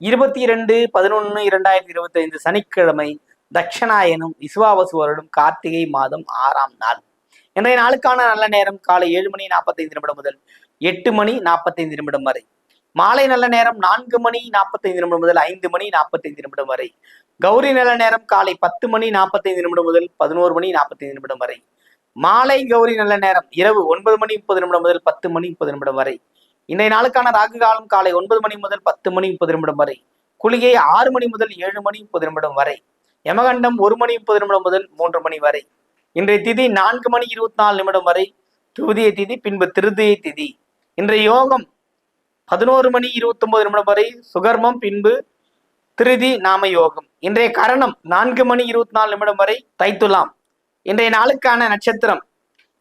இருபத்தி இரண்டு பதினொன்று இரண்டாயிரத்தி இருபத்தி ஐந்து சனிக்கிழமை தட்சணாயனும் விசுவாவசு வருடம் கார்த்திகை மாதம் ஆறாம் நாள். இன்றைய நாளுக்கான நல்ல நேரம் காலை ஏழு மணி நாற்பத்தைந்து நிமிடம் முதல் எட்டு மணி நாற்பத்தைந்து நிமிடம் வரை. மாலை நல்ல நேரம் நான்கு மணி நாற்பத்தைந்து நிமிடம் முதல் ஐந்து மணி நாற்பத்தைந்து நிமிடம் வரை. கௌரி நல்ல நேரம் காலை பத்து மணி நாற்பத்தைந்து நிமிடம் முதல் பதினோரு மணி நாற்பத்தைந்து நிமிடம் வரை. மாலை கௌரி நல்ல நேரம் இரவு ஒன்பது மணி முப்பது நிமிடம் முதல் பத்து மணி முப்பது நிமிடம் வரை. இன்றைய நாளுக்கான ராகு காலம் காலை ஒன்பது மணி முதல் பத்து மணி முப்பது நிமிடம் வரை குளிகை ஆறு மணி முதல் ஏழு மணி முப்பது நிமிடம் வரை யமகண்டம் ஒரு மணி முப்பது நிமிடம் முதல் மூன்று மணி வரை இன்றைய திதி நான்கு மணி இருபத்தி நாலு நிமிடம் வரை துதிய திதி பின்பு திருதிய திதி. இன்றைய யோகம் பதினோரு மணி இருபத்தொன்பது நிமிடம் வரை சுகர்மம் பின்பு திருதி நாம யோகம். இன்றைய கரணம் நான்கு மணி இருபத்தி நாலு நிமிடம் வரை தைத்துலாம். இன்றைய நாளுக்கான நட்சத்திரம்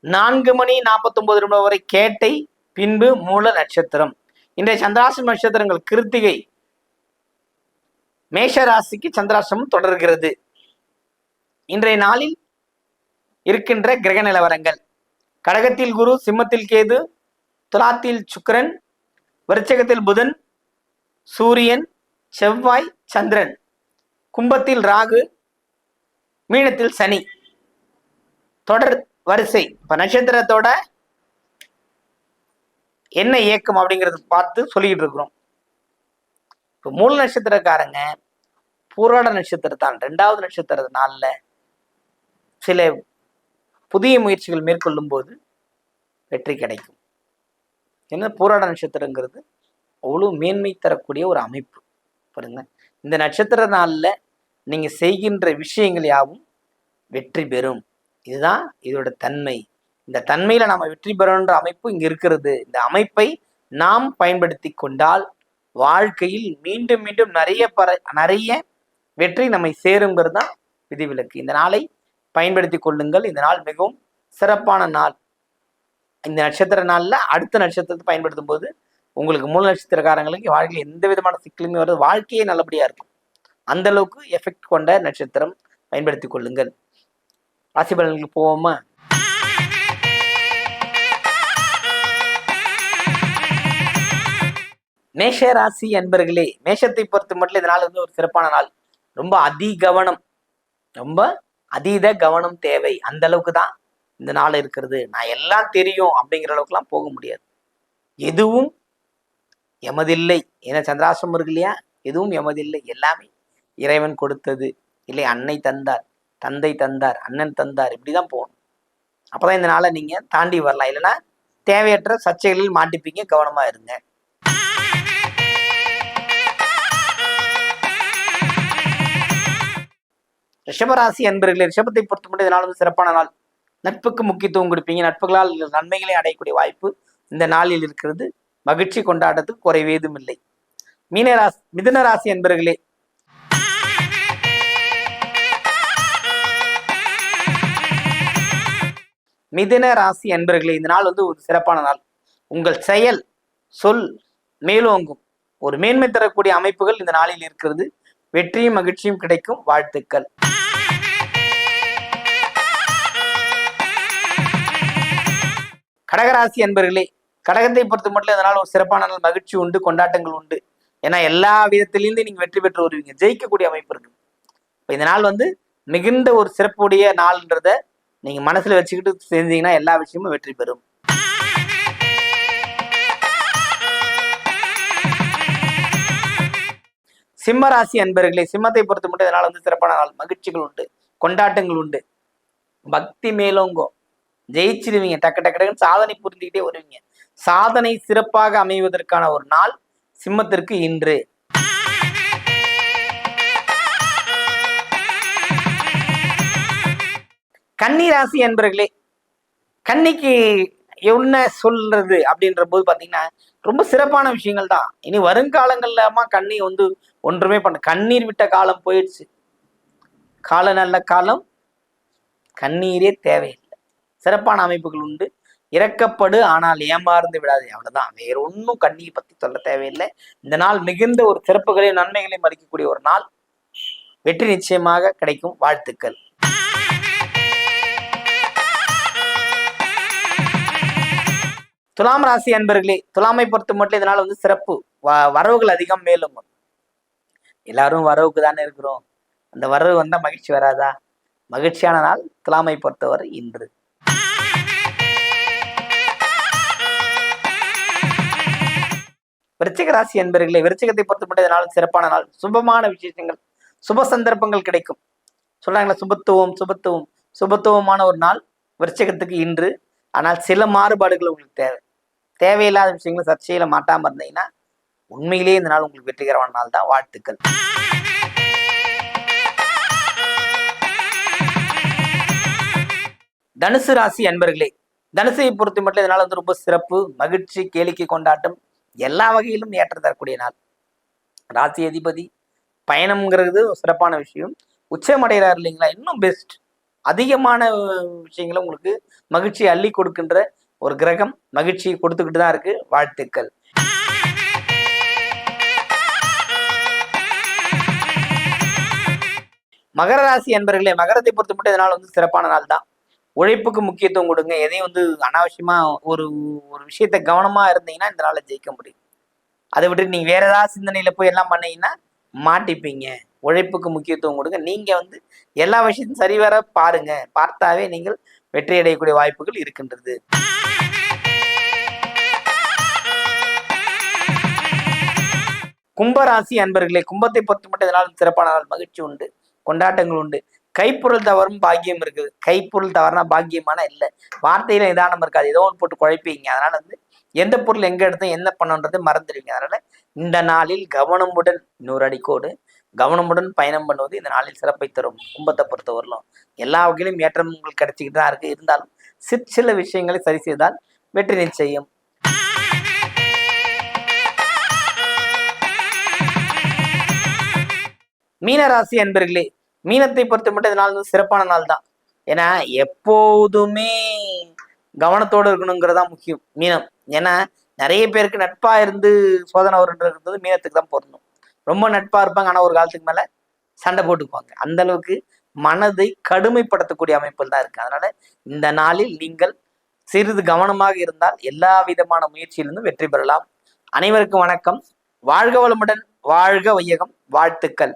நான்கு மணி நாற்பத்தி ஒன்பது நிமிடம் வரை கேட்டை பின்பு மூல நட்சத்திரம். இன்றைய சந்திராசிரம நட்சத்திரங்கள் கிருத்திகை. மேஷ ராசிக்கு சந்திராசிரமம் தொடர்கிறது. இன்றைய நாளில் இருக்கின்ற கிரக நிலவரங்கள். கடகத்தில் குரு சிம்மத்தில் கேது துலாத்தில் சுக்கிரன் விருச்சகத்தில் புதன் சூரியன் செவ்வாய் சந்திரன். கும்பத்தில் ராகு மீனத்தில் சனி. தொடர் வரிசை. இப்போ நட்சத்திரத்தோட என்ன இயக்கம் அப்படிங்கிறது பார்த்து சொல்லிக்கிட்டு இருக்கிறோம். இப்போ மூல நட்சத்திரக்காரங்க பூராட நட்சத்திரத்தான் ரெண்டாவது நட்சத்திர நாளில் சில புதிய முயற்சிகள் மேற்கொள்ளும் போது வெற்றி கிடைக்கும். ஏன்னா பூராட நட்சத்திரங்கிறது? அவ்வளோ மேன்மை தரக்கூடிய ஒரு அமைப்பு. பாருங்க. இந்த நட்சத்திர நாளில் நீங்கள் செய்கின்ற விஷயங்கள் யாவும் வெற்றி பெறும். இதுதான் இதோட தன்மை. இந்த தன்மையில நாம வெற்றி பெறணுன்ற அமைப்பு இங்க இருக்கிறது. இந்த அமைப்பை நாம் பயன்படுத்தி கொண்டால் வாழ்க்கையில் மீண்டும் மீண்டும் நிறைய பற நிறைய வெற்றி நம்மை சேருங்கிறது தான் விதிவிலக்கு. இந்த நாளை பயன்படுத்தி கொள்ளுங்கள். இந்த நாள் மிகவும் சிறப்பான நாள். இந்த நட்சத்திர நாளில் அடுத்த நட்சத்திரத்தை பயன்படுத்தும் போது உங்களுக்கு மூல நட்சத்திரக்காரங்களுக்கு வாழ்க்கையில் எந்த விதமான சிக்கலுமே வருது. வாழ்க்கையே நல்லபடியாக இருக்கும். அந்த அளவுக்கு எஃபெக்ட் கொண்ட நட்சத்திரம் பயன்படுத்தி கொள்ளுங்கள். ராசி பலன்களுக்கு போவோமா? மேஷ ராசி என்பர்களே மேஷத்தை பொறுத்த மட்டும் இந்த நாள் வந்து ஒரு சிறப்பான நாள். ரொம்ப அதி கவனம் ரொம்ப அதீத கவனம் தேவை. அந்த அளவுக்கு தான் இந்த நாள் இருக்கிறது. நான் எல்லாம் தெரியும் அப்படிங்கிற அளவுக்குலாம் போக முடியாது. எதுவும் எமதில்லை. ஏன்னா சந்திராசிரமம் இருக்கு இல்லையா? எதுவும் எமதில்லை. எல்லாமே இறைவன் கொடுத்தது. இல்லை அன்னை தந்தார் தந்தை தந்தார் அண்ணன் தந்தார். இப்படிதான் போகணும். அப்போதான் இந்த நாளை நீங்க தாண்டி வரலாம். இல்லைன்னா தேவையற்ற சர்ச்சைகளில் மாட்டிப்பீங்க. கவனமா இருங்க. ரிஷபராசி அன்பர்களே ரிஷபத்தை பொறுத்த இதனாலும் வந்து சிறப்பான நாள். நட்புக்கு முக்கியத்துவம் கொடுப்பீங்க. நட்புகளால் நன்மைகளை அடையக்கூடிய வாய்ப்பு இந்த நாளில் இருக்கிறது. மகிழ்ச்சி கொண்டாட்டத்துக்கு குறைவேதும் இல்லை. மீனராசி மிதுன ராசி அன்பர்களே. மிதுன ராசி அன்பர்களே இந்த நாள் வந்து ஒரு சிறப்பான நாள். உங்கள் செயல் சொல் மேலோங்கும். ஒரு மேன்மை தரக்கூடிய அமைப்புகள் இந்த நாளில் இருக்கிறது. வெற்றியும் மகிழ்ச்சியும் கிடைக்கும். வாழ்த்துக்கள். கடகராசி அன்பர்களே கடகத்தை பொறுத்த மட்டும் இதனால் ஒரு சிறப்பான நாள் மகிழ்ச்சி உண்டு கொண்டாட்டங்கள் உண்டு. ஏன்னா எல்லா விதத்திலிருந்து நீங்க வெற்றி பெற்று வருவீங்க. ஜெயிக்கக்கூடிய அமைப்பு இருக்கு. இப்போ இந்த நாள் வந்து மிகுந்த ஒரு சிறப்புடைய நாள்ன்றத நீங்க மனசுல வச்சுக்கிட்டு செஞ்சீங்கன்னா எல்லா விஷயமும் வெற்றி பெறும். சிம்ம ராசி அன்பர்களே சிம்மத்தை பொறுத்த மட்டும் இதனால் வந்து சிறப்பான நாள்? மகிழ்ச்சிகள் உண்டு கொண்டாட்டங்கள் உண்டு. பக்தி மேலோங்கோ. ஜெயிச்சிருவீங்க டக்கு டக்கு டக்குன்னு சாதனை புரிஞ்சுக்கிட்டே வருவீங்க. சாதனை சிறப்பாக அமைவதற்கான ஒரு நாள் சிம்மத்திற்கு இன்று. கன்னி ராசி அன்பர்களே கன்னிக்கு என்ன சொல்றது அப்படின்ற போது பாத்தீங்கன்னா ரொம்ப சிறப்பான விஷயங்கள் தான் இனி வருங்காலங்கள்லமா கண்ணி வந்து ஒன்றுமே பண்ண கண்ணீர் விட்ட காலம் போயிடுச்சு. கால நல்ல காலம் கண்ணீரே தேவையில்லை. சிறப்பான அமைப்புகள் உண்டு. இறக்கப்படு ஆனால் ஏமாறுந்து விடாது அவ்வளவுதான். வேற ஒன்றும் கண்ணியை பத்தி சொல்ல தேவையில்லை. இந்த நாள் மிகுந்த ஒரு சிறப்புகளையும் நன்மைகளையும் மதிக்கக்கூடிய ஒரு நாள். வெற்றி நிச்சயமாக கிடைக்கும். வாழ்த்துக்கள். துலாம் ராசி அன்பர்களே துலாமை பொறுத்த மட்டும் இதனால வந்து சிறப்பு. வ- வரவுகள் அதிகம் மேலும். எல்லாரும் வரவுக்கு தானே இருக்கிறோம். அந்த வரவு வந்தா மகிழ்ச்சி வராதா? மகிழ்ச்சியான நாள் துலாமை பொறுத்தவரை இன்று. விருச்சிக ராசி என்பர்களே விருச்சிகத்தை பொறுத்தப்பட்ட நாள் சிறப்பான நாள் சுபமான விசேஷங்கள் சுப சந்தர்ப்பங்கள் கிடைக்கும். சொல்றாங்களா சுபத்துவம் சுபத்துவம். சுபத்துவமான ஒரு நாள் விருச்சிகத்துக்கு இன்று. ஆனால் சில மாறுபாடுகள் உங்களுக்கு தேவை. தேவையில்லாத விஷயங்களை சர்ச்சையில் மாட்டாம இருந்தீங்கன்னா உண்மையிலேயே இந்த நாள் உங்களுக்கு வெற்றிகரமான நாள் தான். வாழ்த்துக்கள். தனுசு ராசி அன்பர்களே தனுசை பொறுத்த மட்டும் இதனால் வந்து ரொம்ப சிறப்பு மகிழ்ச்சி கேளிக்கை கொண்டாட்டம் எல்லா வகையிலும் ஏற்ற தரக்கூடிய நாள். ராசி அதிபதி பயணம்ங்கிறது ஒரு சிறப்பான விஷயம். உச்சமடைகிறார் இல்லைங்களா? இன்னும் பெஸ்ட் அதிகமான விஷயங்களை உங்களுக்கு மகிழ்ச்சியை அள்ளி கொடுக்கின்ற ஒரு கிரகம் மகிழ்ச்சியை கொடுத்துக்கிட்டு தான் இருக்கு. வாழ்த்துக்கள். மகர ராசி என்பர்களே மகரத்தை பொறுத்த மட்டும் இதனால் வந்து சிறப்பான நாள் தான்? உழைப்புக்கு முக்கியத்துவம் கொடுங்க. எதையும் வந்து அனாவசியமா ஒரு ஒரு விஷயத்த கவனமா இருந்தீங்கன்னா இந்த நாளை ஜெயிக்க முடியும். அதை விட்டு நீங்க வேற ஏதாவது சிந்தனையில போய் எல்லாம் பண்ணீங்கன்னா மாட்டிப்பீங்க. உழைப்புக்கு முக்கியத்துவம் கொடுங்க. நீங்க வந்து எல்லா விஷயத்தையும் சரிவர பாருங்க. பார்த்தாவே நீங்கள் வெற்றி அடையக்கூடிய வாய்ப்புகள் இருக்கின்றது. கும்பராசி அன்பர்களே கும்பத்தை பொறுத்து மட்டும் இதனால் சிறப்பான நாள் மகிழ்ச்சி உண்டு? கொண்டாட்டங்கள் உண்டு. கைப்பொருள் தவறும் பாக்கியம் இருக்குது. கைப்பொருள் தவறுனா பாக்கியமான இல்லை. வார்த்தையில நிதானம் இருக்காது. ஏதோ ஒன்று போட்டு குழைப்பீங்க. அதனால வந்து எந்த பொருள் எங்க எடுத்தோம் என்ன பண்ணணுன்றது மறந்துடுவீங்க. அதனால இந்த நாளில் கவனமுடன் இன்னொரு அடிக்கோடு கவனமுடன் பயணம் பண்ணுவது இந்த நாளில் சிறப்பை தரும். கும்பத்தை பொறுத்தவரையிலும் எல்லா வகையிலும் ஏற்றம் உங்களுக்கு கிடைச்சிக்கிட்டு தான் இருக்கு. இருந்தாலும் சிற்சில விஷயங்களை சரி செய்தால் வெற்றி நிச்சயம். மீனராசி அன்பர்களே மீனத்தை பொறுத்த மட்டும் இந்த நாள் வந்து சிறப்பான நாள் தான். ஏன்னா எப்போதுமே கவனத்தோடு இருக்கணுங்கிறதா முக்கியம் மீனம். ஏன்னா நிறைய பேருக்கு நட்பா இருந்து சோதனை வருன்றது மீனத்துக்கு தான் பொருந்தும். ரொம்ப நட்பா இருப்பாங்க ஆனா ஒரு காலத்துக்கு மேல சண்டை போட்டுக்குவாங்க. அந்த அளவுக்கு மனதை கடுமைப்படுத்தக்கூடிய அமைப்பில் தான் இருக்கு. அதனால இந்த நாளில் நீங்கள் சிறிது கவனமாக இருந்தால் எல்லா விதமான முயற்சியிலிருந்தும் வெற்றி பெறலாம். அனைவருக்கும் வணக்கம். வாழ்க வளமுடன் வாழ்க வையகம் வாழ்த்துக்கள்.